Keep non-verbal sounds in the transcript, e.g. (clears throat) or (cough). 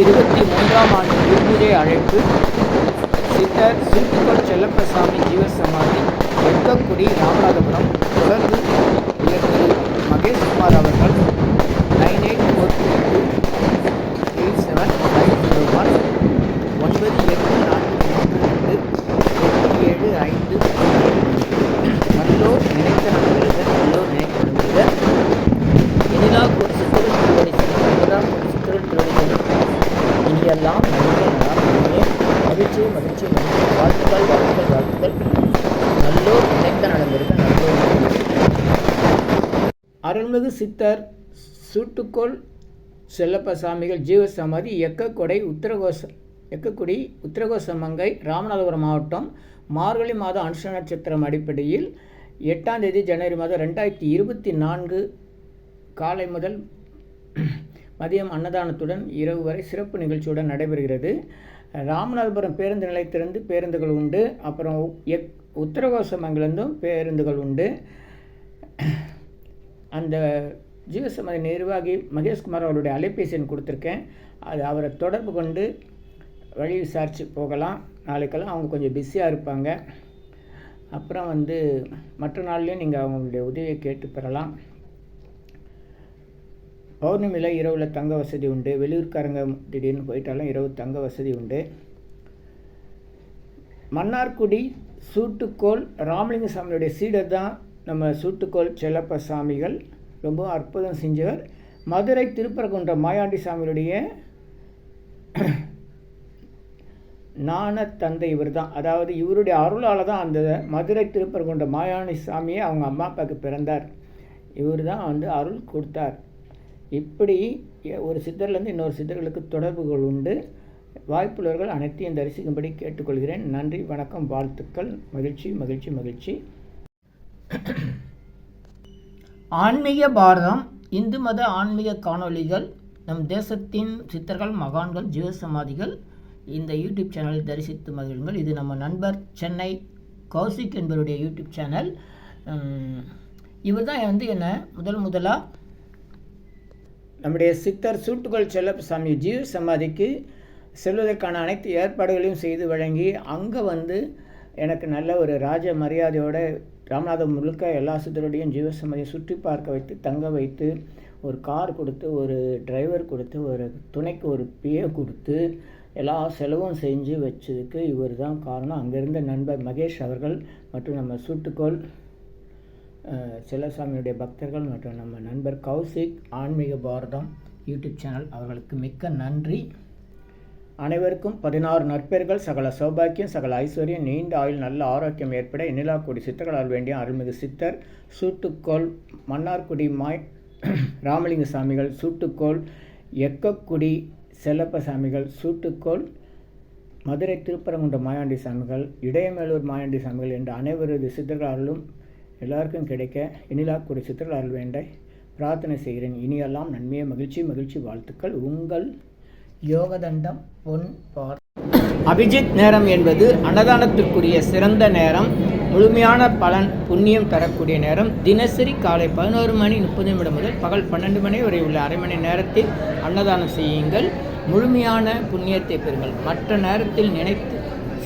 இருபத்தி மூன்றாம் ஆண்டு விடுமுறை அழைப்பு. சித்தர் சூட்டுக்கோள் செல்லப்பசாமி ஜீவசமாதி வெட்கக்குடி ராமநாதபுரம் தொடர்ந்து இயக்குநர் மகேஷ்குமார் அவர்கள் nine eight four three two eight seven five zero one ஒன்பது எட்டு நான்கு மூன்று ரெண்டு எட்டு ஏழு ஐந்து நல்லோர் நினைத்த நண்பர்கள் நல்லோர் நினைத்த நண்பர்கள் இனிலா ஒரு சித்திரன் திருவடி செல்வம் ஒரு சித்திரன் திருவடி செல்வம் இனியெல்லாம் நன்மை நலம் நன்மை மகிழ்ச்சியும் மகிழ்ச்சியும் மகிழ்ச்சியும். வாழ்த்துக்கள் வாழ்த்துக்கள் வாழ்த்துக்கள். நல்லோர் நினைத்த நடந்திருக்க நல்லோர் அருள்மிகு சித்தர் சூட்டுக்கோள் செல்லப்ப சாமிகள் ஜீவசமாதி எக்கக்கொடை உத்தரகோச எக்கக்குடி உத்தரகோசமங்கை ராமநாதபுரம் மாவட்டம் மார்கழி மாத அனுஷ நட்சத்திரம் அடிப்படையில் எட்டாம் தேதி ஜனவரி மாதம் ரெண்டாயிரத்தி இருபத்தி நான்கு காலை முதல் மதியம் அன்னதானத்துடன் இரவு வரை சிறப்பு நிகழ்ச்சியுடன் நடைபெறுகிறது. ராமநாதபுரம் பேருந்து நிலையத்திலிருந்து பேருந்துகள் உண்டு. அப்புறம் எக் உத்தரகோசமங்கிலிருந்தும் பேருந்துகள் உண்டு. அந்த ஜீவசமாதி நிர்வாகி மகேஷ்குமார் அவருடைய அலைபேசி எண் கொடுத்துருக்கேன். அது அவரை தொடர்பு கொண்டு வழி விசாரித்து போகலாம். நாளைக்கெல்லாம் அவங்க கொஞ்சம் பிஸியாக இருப்பாங்க. அப்புறம் வந்து மற்ற நாள்லேயும் நீங்கள் அவங்களுடைய உதவியை கேட்டு பெறலாம். பௌர்ணமியில் இரவில் தங்க வசதி உண்டு. வெளியூர்காரங்க திடீர்னு போயிட்டாலும் இரவு தங்க வசதி உண்டு. மன்னார்குடி சூட்டுக்கோள் ராமலிங்க சாமியுடைய சீடர் தான் நம்ம சூட்டுக்கோள் செல்லப்ப சாமிகள். ரொம்ப அற்புதம் செஞ்சவர். மதுரை திருப்பரங்குன்ற மாயாண்டி சாமியுடைய ஞான தந்தை இவர் தான். அதாவது இவருடைய அருளால் தான் அந்த மதுரை திருப்பரங்குன்ற மாயாண்டி சாமியை அவங்க அம்மா அப்பாவுக்கு பிறந்தார். இவர் தான் வந்து அருள் கொடுத்தார். இப்படி ஒரு சித்தர்லேருந்து இன்னொரு சித்தர்களுக்கு தொடர்புகள் உண்டு. வாய்ப்புள்ளவர்கள் அனைத்தையும் தரிசிக்கும்படி கேட்டுக்கொள்கிறேன். நன்றி வணக்கம் வாழ்த்துக்கள். மகிழ்ச்சி மகிழ்ச்சி மகிழ்ச்சி. ஆன்மீக பாரதம் இந்து மத ஆன்மீக காணொளிகள் நம் தேசத்தின் சித்தர்கள் மகான்கள் ஜீவசமாதிகள் இந்த யூடியூப் சேனலை தரிசித்து மகிழுங்கள். இது நம்ம நண்பர் சென்னை கௌசிக் என்பவருடைய யூடியூப் சேனல். இவர் தான் வந்து என்ன முதல் முதலாக நம்முடைய சித்தர் சூட்டுக்கோள் செல்லப்பசாமி ஜீவ சமாதிக்கு செல்வதற்கான அனைத்து ஏற்பாடுகளையும் செய்து வழங்கி அங்கே வந்து எனக்கு நல்ல ஒரு ராஜ மரியாதையோட ராமநாதம் முழுக்க எல்லா சித்தருடையும் ஜீவசமாதியை சுற்றி பார்க்க வைத்து தங்க வைத்து ஒரு கார் கொடுத்து ஒரு டிரைவர் கொடுத்து ஒரு துணைக்கு ஒரு பிஏ கொடுத்து எல்லா செலவும் செஞ்சு வச்சதுக்கு இவர் தான் காரணம். அங்கேருந்த நண்பர் மகேஷ் அவர்கள் மற்றும் நம்ம சுட்டுக்கோள் செல்லசாமியுடைய பக்தர்கள் மற்றும் நம்ம நண்பர் கௌசிக் ஆன்மீக பாரதம் யூடியூப் சேனல் அவர்களுக்கு மிக்க நன்றி. அனைவருக்கும் பதினாறு நற்பெயர்கள் சகல சௌபாக்கியம் சகல ஐஸ்வர்யம் நீண்ட ஆயுள் நல்ல ஆரோக்கியம் ஏற்பட எண்ணிலாக்குடி சித்தர்களால் வேண்டிய அருள்மிகு சித்தர் சூட்டுக்கோள் மன்னார்குடி மாய் (clears throat) ராமலிங்க சாமிகள் சூட்டுக்கோள் எக்கக்குடி செல்லப்ப சாமிகள் சூட்டுக்கோள் மதுரை திருப்பரங்குன்ற மாயாண்டி சாமிகள் இடையமேலூர் மாயாண்டி சாமிகள் என்ற அனைவரது சித்தர்களாலும் எல்லாருக்கும் கிடைக்க இனிலாக்குடி சித்தர்கள் அருள் வேண்ட பிரார்த்தனை செய்கிறேன். இனியெல்லாம் நன்மையை மகிழ்ச்சி மகிழ்ச்சி வாழ்த்துக்கள். உங்கள் யோகதண்டம் பொன் பார் அபிஜித் நேரம் என்பது அன்னதானத்திற்குரிய சிறந்த நேரம். முழுமையான பலன் புண்ணியம் தரக்கூடிய நேரம். தினசரி காலை பதினோரு மணி முப்பது நிமிடம் முதல் பகல் பன்னெண்டு மணி வரை உள்ள அரை மணி நேரத்தில் அன்னதானம் செய்யுங்கள். முழுமையான புண்ணியத்தை பெறுங்கள். மற்ற நேரத்தில் நினைத்து